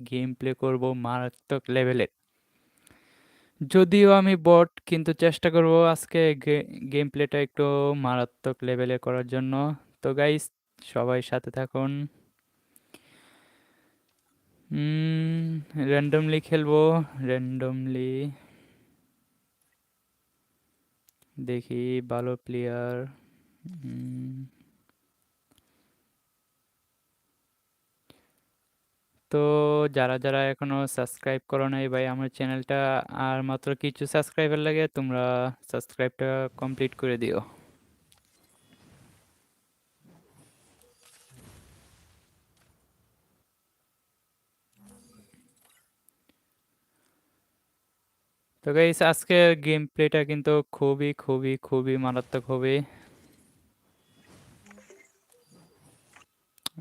Game play করব মারাত্মক লেভেলের যদিও আমি বট কিন্তু চেষ্টা করব আজকে গেম প্লেটা একটু মারাত্মক লেভেলে করার জন্য। তো গাইস সবাই সাথে থাকুন। র্যান্ডমলি খেলব র্যান্ডমলি দেখি ভালো প্লেয়ার তো যারা যারা এখনও সাবস্ক্রাইব করো নাই ভাই, আমার চ্যানেলটা আর মাত্র কিছু সাবস্ক্রাইবার লাগে, তোমরা সাবস্ক্রাইবটা কমপ্লিট করে দিও। তো গাইস আজকের গেম প্লেটা কিন্তু খুবই খুবই খুবই মারাত্মক হবে।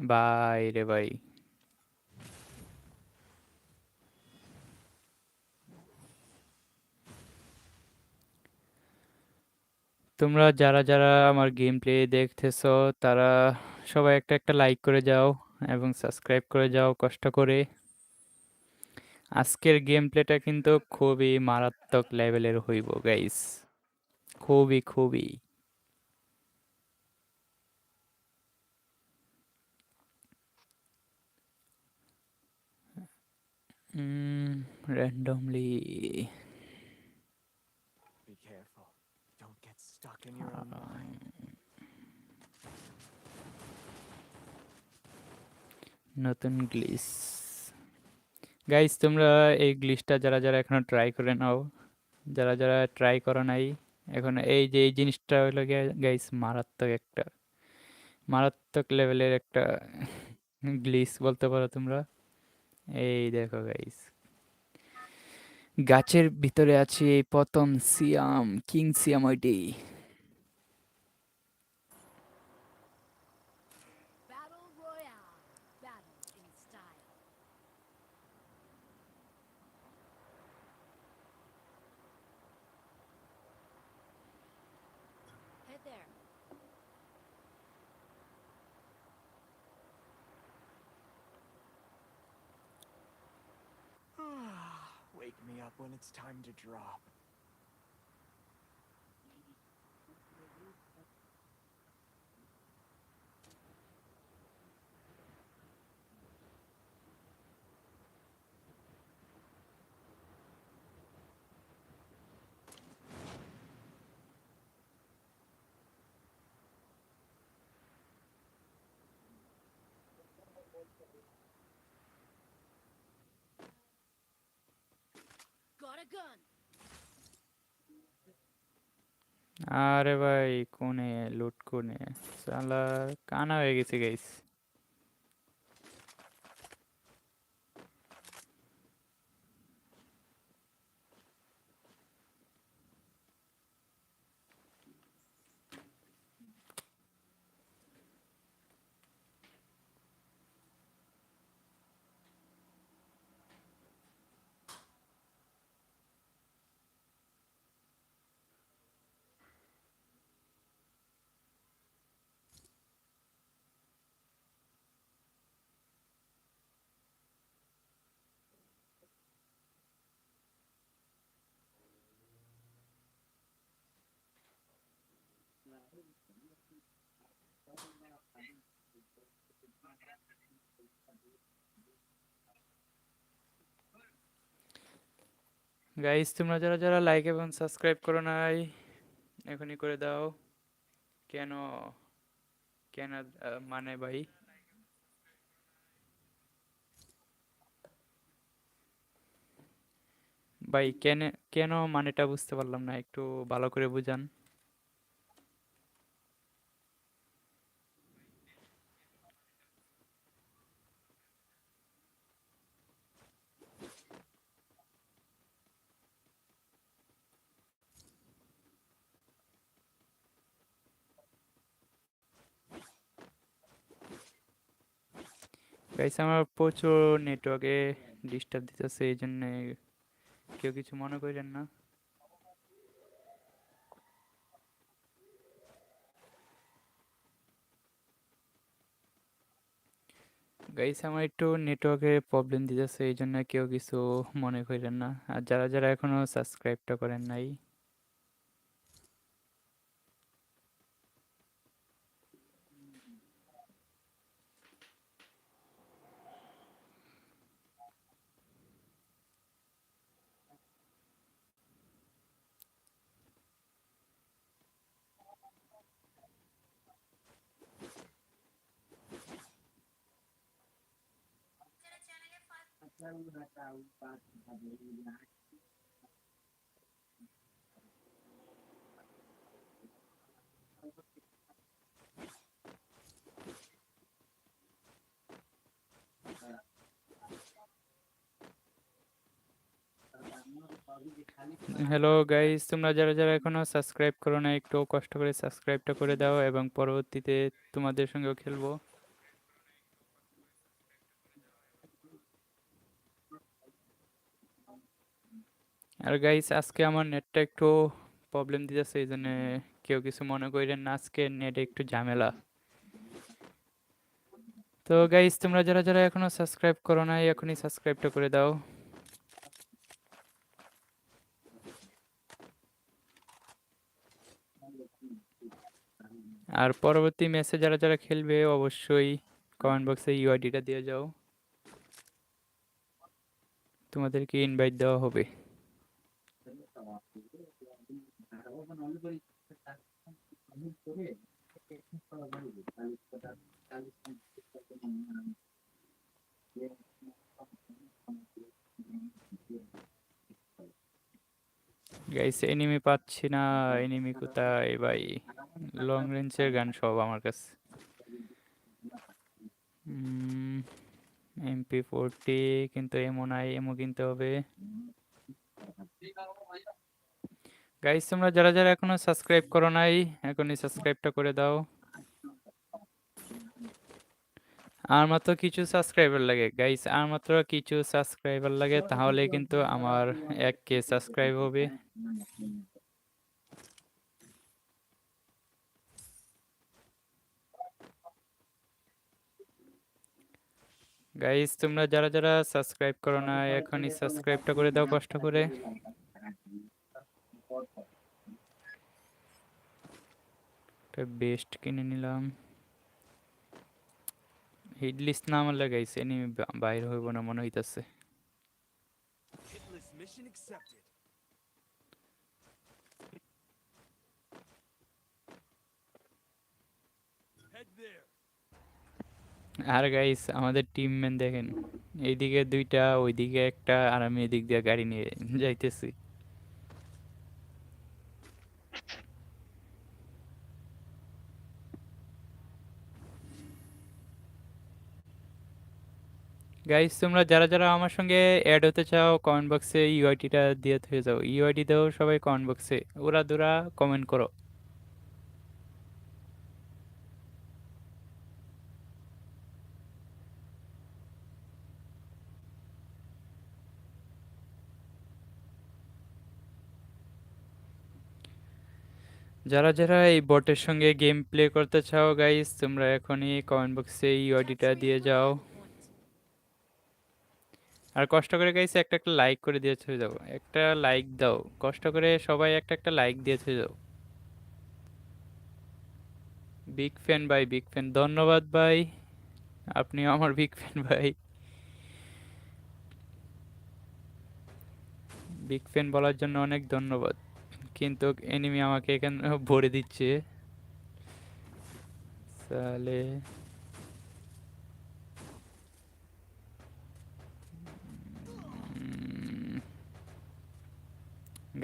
ভাই রে ভাই। তোমরা যারা যারা আমার গেম প্লে দেখতেছো, তারা সবাই একটা একটা লাইক করে যাও এবং সাবস্ক্রাইব করে যাও কষ্ট করে। আজকের গেম প্লেটা কিন্তু খুবই মারাত্মক লেভেলের হইব গাইস খুবই খুবই। Randomly in your own mind. নতুন গ্লিস গাইস তোমরা এই গ্লিসটা যারা যারা এখনও ট্রাই করে নাও যারা যারা ট্রাই করো নাই এখন এই যে এই জিনিসটা হলো গাইস মারাত্মক একটা মারাত্মক লেভেলের একটা গ্লিস বলতে পারো তোমরা। এই দেখো গাইস গাছের ভিতরে আছে এই প্রথম সিয়াম কিং সিয়াম ওইটি। Me up when it's time to drop. আরে ভাই কোনে? লুট কোনে? সালা কানা হয়ে গেছে গাইস গাইস তোমরা যারা যারা লাইক এবং সাবস্ক্রাইব করো নাই, এখনই করে দাও। কেন কেন মানে ভাই? ভাই, কেন কেন মানেটা বুঝতে পারলাম না, একটু ভালো করে বুঝান। গাইস আমার প্রচুর নেটওয়ার্কে ডিস্টার্ব দিতেছে, এই জন্য কেউ কিছু মনে করেন না। গাইস আমার একটু নেটওয়ার্কের প্রবলেম দিতেছে, এই জন্য কেউ কিছু মনে করেন না। আর যারা যারা এখনও সাবস্ক্রাইবটা করেন নাই হ্যালো গাইস তোমরা যারা যারা এখনও সাবস্ক্রাইব করো না একটু কষ্ট করে সাবস্ক্রাইবটা করে দাও এবং পরবর্তীতে তোমাদের সঙ্গেও খেলব। আর গাইস আজকে আমার নেটটা একটু প্রবলেম দিতেছে এই জন্য কেউ কিছু মনে করেন না, আজকে নেটে একটু ঝামেলা। তো গাইস তোমরা যারা যারা এখনও সাবস্ক্রাইব করো নাই, এখনই সাবস্ক্রাইবটা করে দাও। আর পরবর্তী ম্যাচে যারা যারা খেলবে, অবশ্যই কমেন্ট বক্সে ইউআইডিটা দিয়ে যাও। তোমাদেরকে ইনভাইট দেওয়া হবে। গাইস এনিমি পাচ্ছি না এনিমি কোথায়? ভাই লং রেঞ্জের গান সব আমার কাছে। এমপি ফোরটি কিন্তু এমও নাই এমও কিনতে হবে। গাইস তোমরা যারা যারা এখনও সাবস্ক্রাইব করো নাই, এখনই সাবস্ক্রাইবটা করে দাও। আর মাত্র কিছু সাবস্ক্রাইবার লাগে। গাইস আর মাত্র কিছু সাবস্ক্রাইবার লাগে, তাহলে কিন্তু আমার এক কে সাবস্ক্রাইব হবে। গাইস তোমরা যারা যারা সাবস্ক্রাইব করো না এখনই সাবস্ক্রাইবটা করে দাও কষ্ট করে। বেস্ট কিনে নিলাম। হিট লিস্ট না আমার লাগাইছে এনিমি বাইরে হইব না মনে হইতাছে. আর গাইস আমাদের টিম ম্যান দেখেন এইদিকে দুইটা ওইদিকে একটা আর আমি এদিক দিয়ে গাড়ি নিয়ে যাইতেছি। গাইস তোমরা যারা যারা আমার সঙ্গে অ্যাড হতে চাও কমেন্ট বক্সে ইউআইডিটা দিয়ে হয়ে যাও। ইউআইডি দাও সবাই কমেন্ট বক্সে ওরা দুরা কমেন্ট করো। যারা যারা এই বটের সঙ্গে গেম প্লে করতে চাও গাইস তোমরা এখনই কমেন্ট বক্সে ইউআইডিটা দিয়ে যাও। আর কষ্ট করে গাইস একটা একটা লাইক করে দিয়ে চলে যাও একটা লাইক দাও। কষ্ট করে সবাই একটা একটা লাইক দিয়ে চলে যাও বিগ ফ্যান ভাই বিগ ফ্যান ধন্যবাদ ভাই। আপনি আমার বিগ ফ্যান ভাই। বিগ ফ্যান বলার জন্য অনেক ধন্যবাদ। কিন্তু এনিমি আমাকে এখানে ভরে দিচ্ছে। তাহলে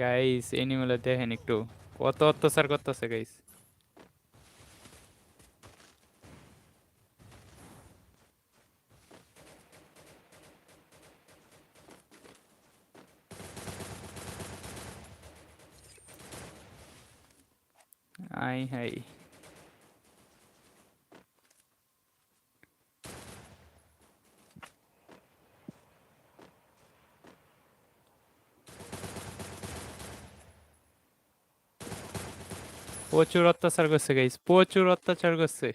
গাইস এনিমেলে দেখেন একটু। কত অত্যাচার করতেছে গাইস আই হাই প্রচুর অত্যাচার করছে গাইস প্রচুর অত্যাচার করছে।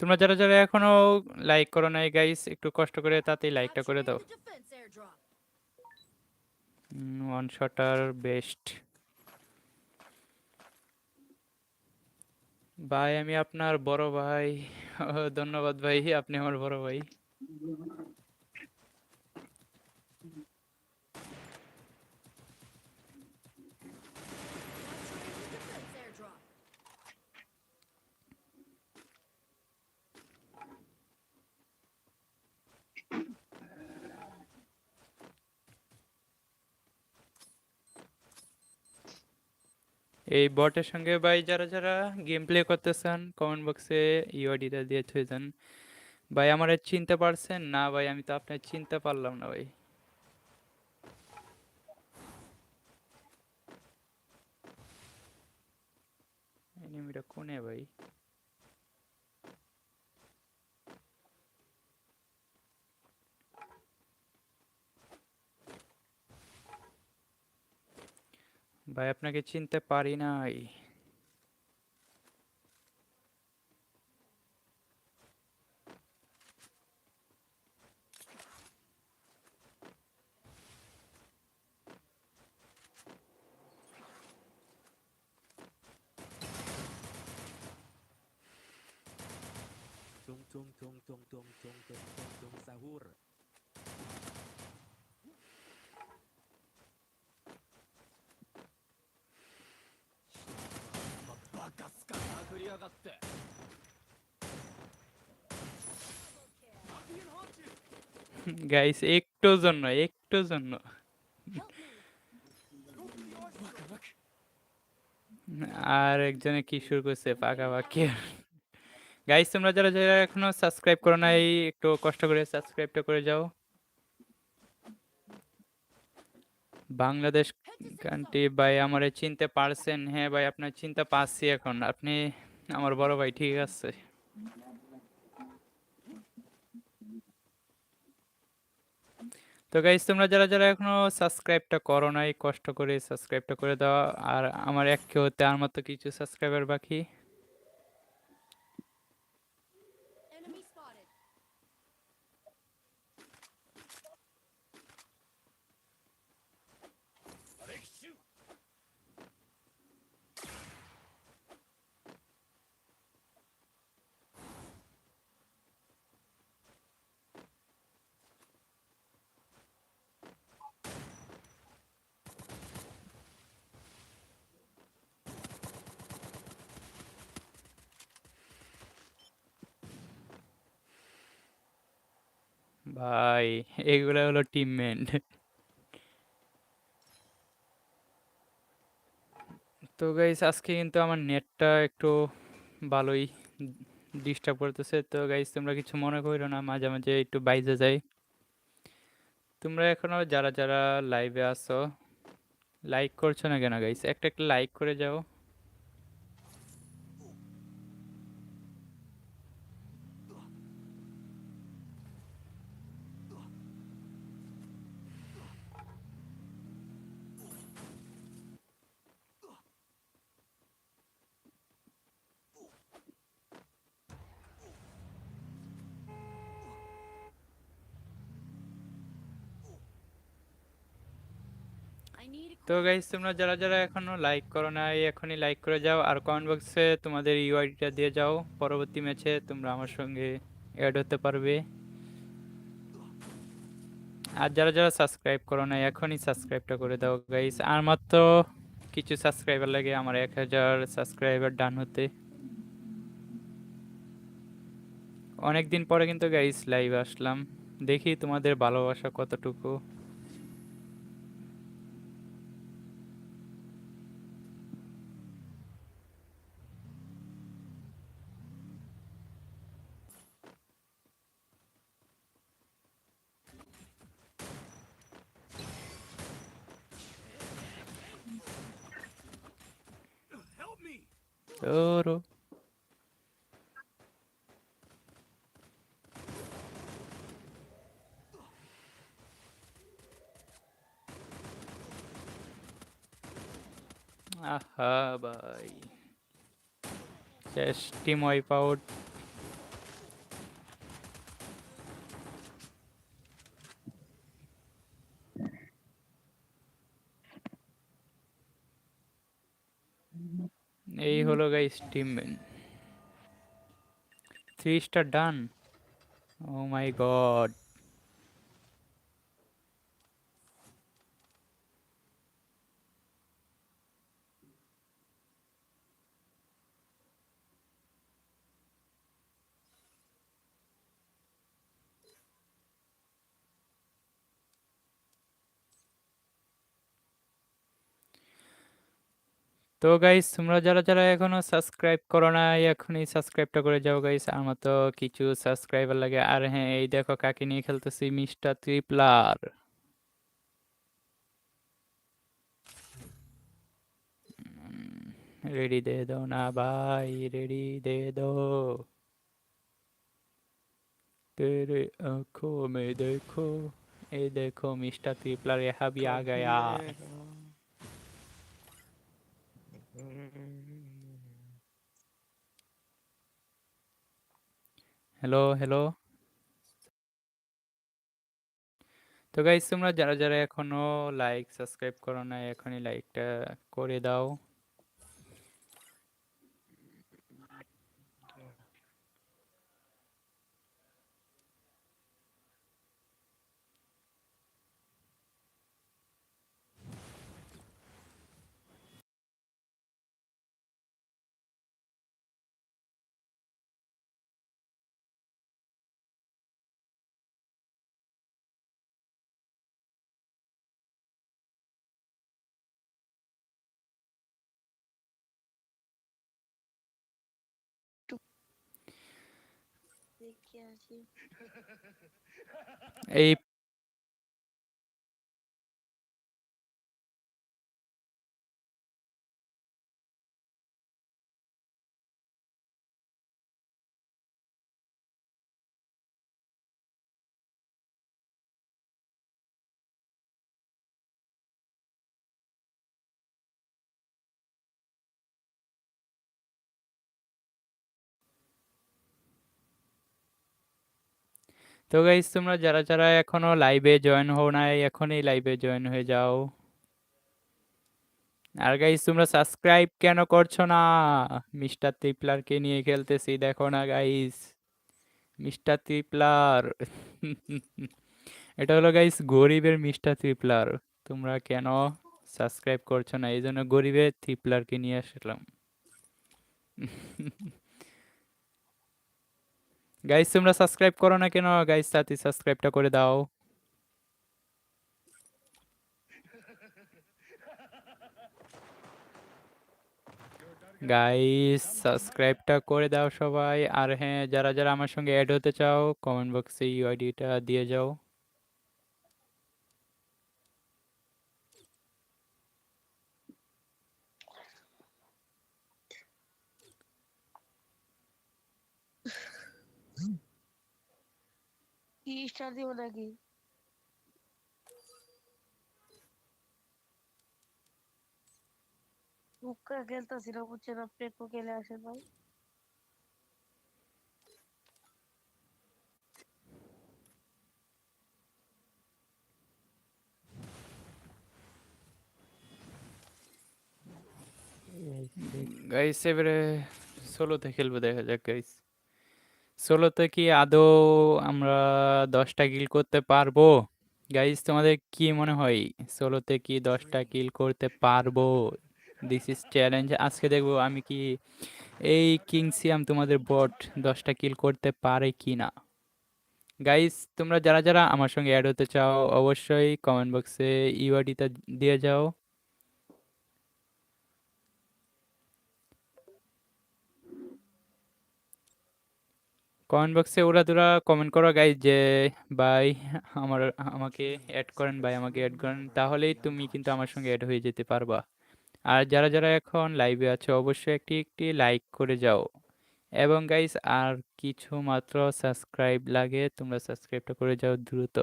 তোমরা যারা যারা এখনও লাইক করো নাই গাইস একটু কষ্ট করে তাতেই লাইকটা করে দাও. ওয়ান শটার বেস্ট ভাই, আমি আপনার বড় ভাই। ধন্যবাদ ভাই, আপনি আমার বড় ভাই। এই বটের সঙ্গে ভাই যারা যারা গেম প্লে করতেছেন কমেন্ট বক্সে ইউআইডিটা দিয়ে থয়ে যান ভাই আমার চিনতে পারছেন? না ভাই, আমি তো আপনার চিনতে পারলাম না ভাই। এনিমিটা কোনে ভাই? ভাই আপনাকে চিনতে পারি নাই গাইস একটুর জন্য একটুর জন্য। আর একজনে কি শুরু করছে? পাকাপাকি গাইস তোমরা যারা যারা এখনও সাবস্ক্রাইব করো নাই, একটু কষ্ট করে সাবস্ক্রাইবটা করে যাও। বাংলাদেশ কান্ট্রি ভাই, আমারে চিনতে পারছেন? হ্যাঁ ভাই, আপনার চিনতে পারছি এখন। আপনি আমার বড় ভাই, ঠিক আছে। তো গাইজ তোমরা যারা যারা এখনও সাবস্ক্রাইবটা করো নাই, কষ্ট করে সাবস্ক্রাইবটা করে দাও। আর আমার এক কেউ আর মতো কিছু সাবস্ক্রাইবার বাকি। ভাই, এগুলা হলো টিমমেট তো গাইস আজকে কিন্তু আমার নেটটা একটু ভালোই ডিস্টার্ব করতেছে। তো গাইস তোমরা কিছু মনে করো না, মাঝে মাঝে একটু বাইজে যাই। তোমরা এখনও যারা যারা লাইভে আসো লাইক করছ না কেন গাইস একটা একটা লাইক করে যাও। তো গাইস তোমরা যারা যারা এখনও লাইক করো না এখনই লাইক করে যাও আর কমেন্ট বক্সে তোমাদের ইউআইডিটা দিয়ে যাও। পরবর্তী ম্যাচে তোমরা আমার সঙ্গে অ্যাড হতে পারবে। আর যারা যারা সাবস্ক্রাইব করো না এখনই সাবস্ক্রাইবটা করে দাও গাইস আর মাত্র কিছু সাবস্ক্রাইবার লাগে আমার এক হাজার সাবস্ক্রাইবার ডান হতে। অনেক দিন পরে কিন্তু গাইস লাইভ আসলাম। দেখি তোমাদের ভালোবাসা কতটুকু। Total. Aha, bhai. Just team wipe out. এই হলো guys team three star done তো গাইস তোমরা যারা যারা এখনও সাবস্ক্রাইব করো না এখনই সাবস্ক্রাইবটা করে যাও গাইস আমার তো কিছু সাবস্ক্রাইবার লাগে। আর হ্যাঁ এই দেখো কাকে নিয়ে খেলতেছি মিস্টার ত্রিপলার রেডি দে দো না ভাই রেডি দে দো তেরে আঁখো মে দেখো এ দেখো মিস্টার ত্রিপলার এ হাবি আ গয়া। হ্যালো হ্যালো তো গাইস তোমরা যারা যারা এখনও লাইক সাবস্ক্রাইব করো না এখনই লাইকটা করে দাও। এই তো গাইস তোমরা যারা যারা এখনও লাইভে জয়েন হও নাই, এখনই লাইভে জয়েন হয়ে যাও। আর গাইস তোমরা সাবস্ক্রাইব কেন করছ না? মিস্টার ত্রিপলারকে নিয়ে খেলতেছি, দেখো না গাইস মিস্টার ত্রিপলার এটা হলো গাইস গরিবের মিস্টার ত্রিপলার তোমরা কেন সাবস্ক্রাইব করছ না? এই জন্য গরিবের ত্রিপলারকে নিয়ে আসলাম। গাইস তোমরা সাবস্ক্রাইব করো না কেন? গাইস তাতে সাবস্ক্রাইবটা করে দাও। গাইস সাবস্ক্রাইবটা করে দাও সবাই। আর হ্যাঁ যারা যারা আমার সঙ্গে অ্যাড হতে চাও কমেন্ট বক্সে ইউআইডিটা দিয়ে যাও। কি স্টার দিব নাকি? মুখটা খেলতেছি না বুঝছেন আপনি একটু খেলে আসেন ভাই গাইস এবারে ষোলোতে খেলব, দেখা যাক গাইস ষোলোতে কি আদৌ আমরা দশটা কিল করতে পারব। গাইস তোমাদের কি মনে হয়? ষোলোতে কি দশটা কিল করতে পারব? দিস ইজ চ্যালেঞ্জ আজকে দেখব আমি কি এই কিংসিয়াম তোমাদের বট দশটা কিল করতে পারে কি না গাইস তোমরা যারা যারা আমার সঙ্গে অ্যাড হতে চাও, অবশ্যই কমেন্ট বক্সে ইউআইডিটা দিয়ে যাও। কমেন্ট বক্সে ওরা তোরা কমেন্ট করো গাইজ যে ভাই, আমার, আমাকে অ্যাড করেন, ভাই, আমাকে অ্যাড করেন, তাহলেই তুমি কিন্তু আমার সঙ্গে অ্যাড হয়ে যেতে পারবা। আর যারা যারা এখন লাইভে আছে, অবশ্যই একটি একটি লাইক করে যাও। এবং গাইস আর কিছু মাত্র সাবস্ক্রাইব লাগে, তোমরা সাবস্ক্রাইবটা করে যাও দ্রুত।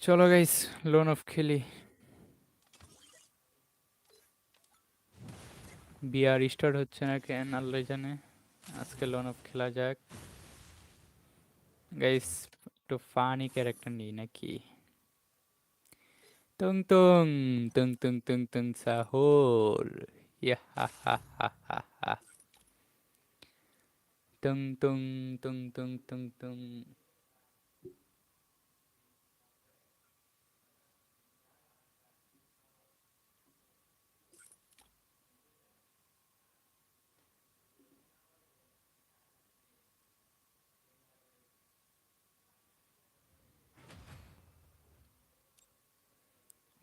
চলো গাইস লোন অফ খেলি বিয়ার স্টার্ট হচ্ছে না কেন আল্লাহ জানে আজকে লোন অফ খেলা যাক গাইস একটু ফানি ক্যারেক্টার নিই নাকি Tung tung, tung tung tung tung sahur. Ya ha ha ha ha ha.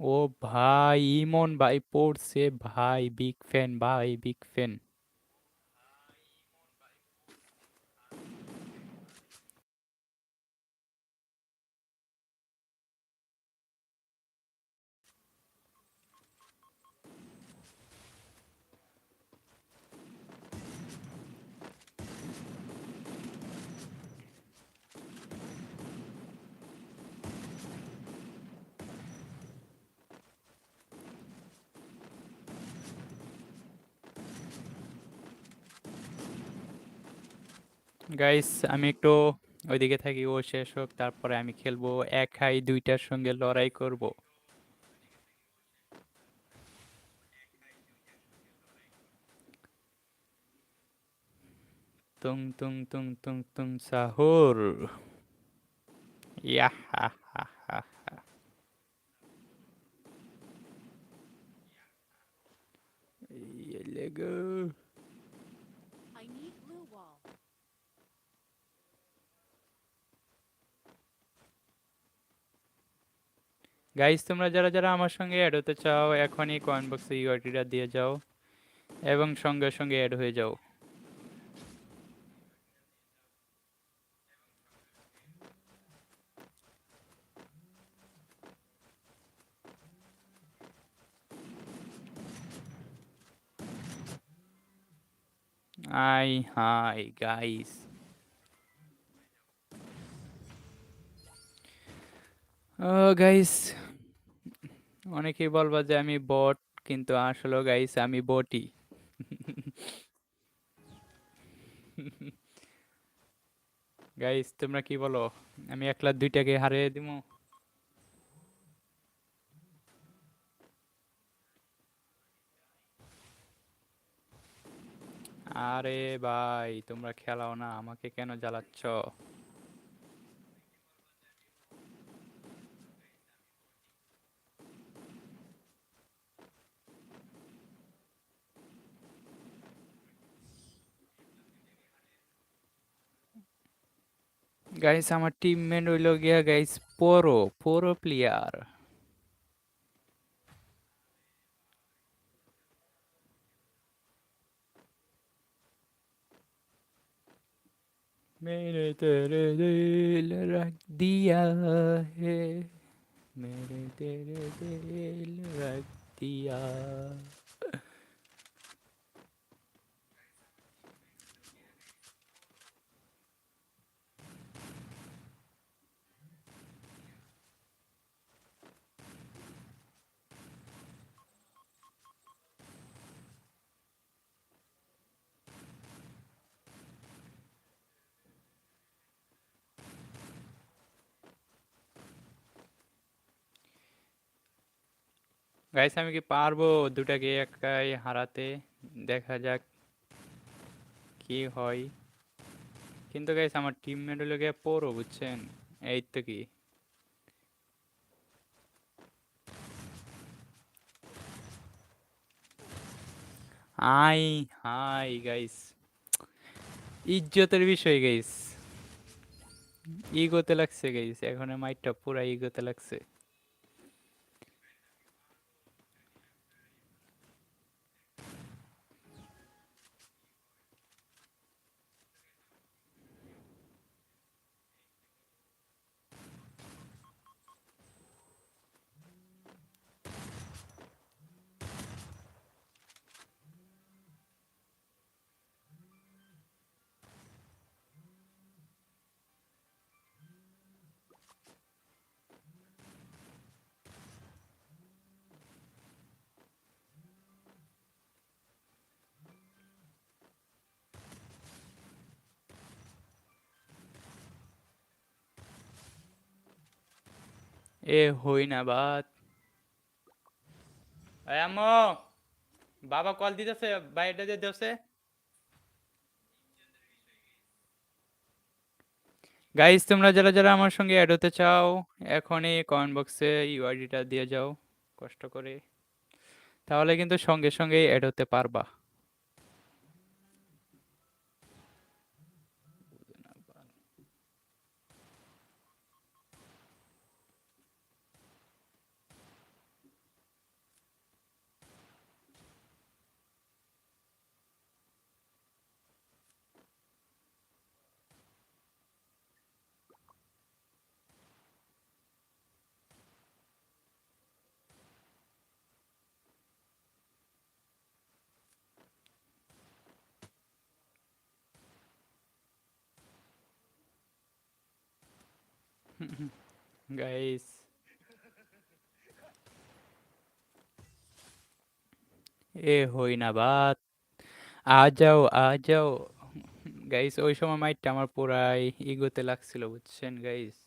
ও ভাই ইমন ভাই পড়ছে ভাই বিগ ফ্যান ভাই বিগ ফ্যান গাইস আমি একটু ওইদিকে থাকি, ও শেষ হোক, তারপরে আমি খেলব এক হাই দুইটার সঙ্গে লড়াই করব। তুং তুং তুং তুং তুং, সাহুর। ইয়া হা হা হা হা। Yele গাইস তোমরা যারা যারা আমার সঙ্গে অ্যাড হতে চাও, এখনই কমেন্ট বক্সে ইউআইডিটা দিয়ে যাও এবং সঙ্গে সঙ্গে অ্যাড হয়ে যাও। আই হাই গাইস গাইস অনেকেই বলবা যে আমি বট কিন্তু আসলে গাইস আমি বটই গাইস তোমরা কি বলো? আমি একলা দুইটাকে হারিয়ে দিমু আরে ভাই, তোমরা খেলাও না, আমাকে কেন জ্বালাচ্ছ? গাইস আমার টিমমেট হইল গিয়া গাইস পোরো পোরো প্লেয়ার मैंने तेरे दिल रख दिया है मैंने तेरे दिल रख दिया গাইস আমি কি পারব দুটাকে একাই হারাতে দেখা যাক কি হয় কিন্তু গাইস আমার টিমমেট হলো গিয়ে পড়ো বুঝছেন এই তো কি আই হাই গাইস ইজ্জতের বিষয় গাইস ইগোতে লাগছে গাইস এখন মাইটটা পুরা ইগোতে লাগছে এ হই না এই আম্মু, বাবা কল দিতেছে বাইরে দিয়ে দেছে গাইস তোমরা যারা যারা আমার সঙ্গে অ্যাড হতে চাও, এখনই কমেন্ট বক্সে ইউআইডিটা দিয়ে যাও, কষ্ট করে। তাহলে কিন্তু সঙ্গে সঙ্গেই অ্যাড হতে পারবা। গাইস। এ হই না বাত। আ যাও আ যাও। গাইস, ওই সময় মাইটটা আমার পুরাই ইগোতে লাগছিল, বুঝছেন, guys?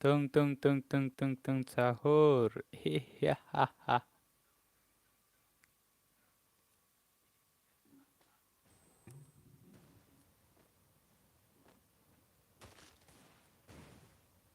Tung tung tung tung tung tung sahur.